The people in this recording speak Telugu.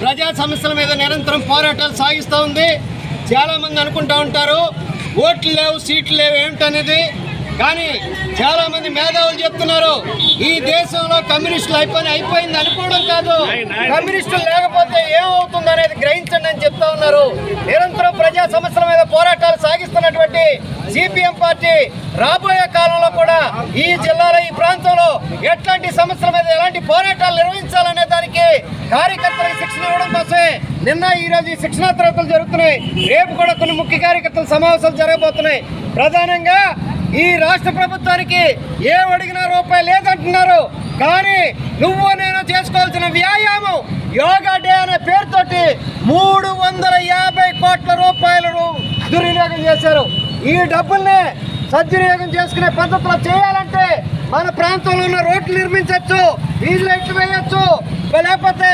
ప్రజా సమస్యల మీద నిరంతరం పోరాటాలు సాగిస్తూ ఉంది. చాలామంది అనుకుంటా ఉంటారు ఓట్లు లేవు సీట్లు లేవు ఏమిటనేది. కానీ చాలామంది మేధావులు చెప్తున్నారు ఈ దేశంలో కమ్యూనిస్టులు అయిపోయి అయిపోయింది అనుకోవడం కాదు. కమ్యూనిస్టులు లేకపోతే ఏమవుతుంది అనేది గ్రహించండి అని చెప్తా ఉన్నారు. నిరంతరం ప్రజా సమస్యల మీద పోరాటాలు సాగిస్తున్నటువంటి సిపిఎం పార్టీ రాబోయే కాలంలో కూడా ఈ జిల్లాలో ఈ ప్రాంతంలో ఎట్లాంటి సమస్యల మీద ఎలాంటి పోరాటాలు నిర్వహించాలనే కార్యకర్తలకు శిక్షణ ఇవ్వడం కోసమే నిన్న ఈ రోజు ఈ శిక్షణా తరగతులు జరుగుతున్నాయి. రేపు కూడా కొన్ని ముఖ్య కార్యకర్తల సమావేశాలు జరగబోతున్నాయి. ప్రధానంగా ఈ రాష్ట్ర ప్రభుత్వానికి ఏం అడిగినా రూపాయి లేదంటున్నారు. కానీ నువ్వు నేను చేసుకోవాల్సిన వ్యాయామం యోగా డే అనే పేరుతోటి మూడు వందల యాభై కోట్ల రూపాయలను దుర్వినియోగం చేశారు. ఈ డబ్బుల్ని సద్వినియోగం చేసుకునే పద్ధతిలో చేయాలంటే మన ప్రాంతంలో ఉన్న రోడ్లు నిర్మించవచ్చు వీధి లైట్లు వేయచ్చు లేకపోతే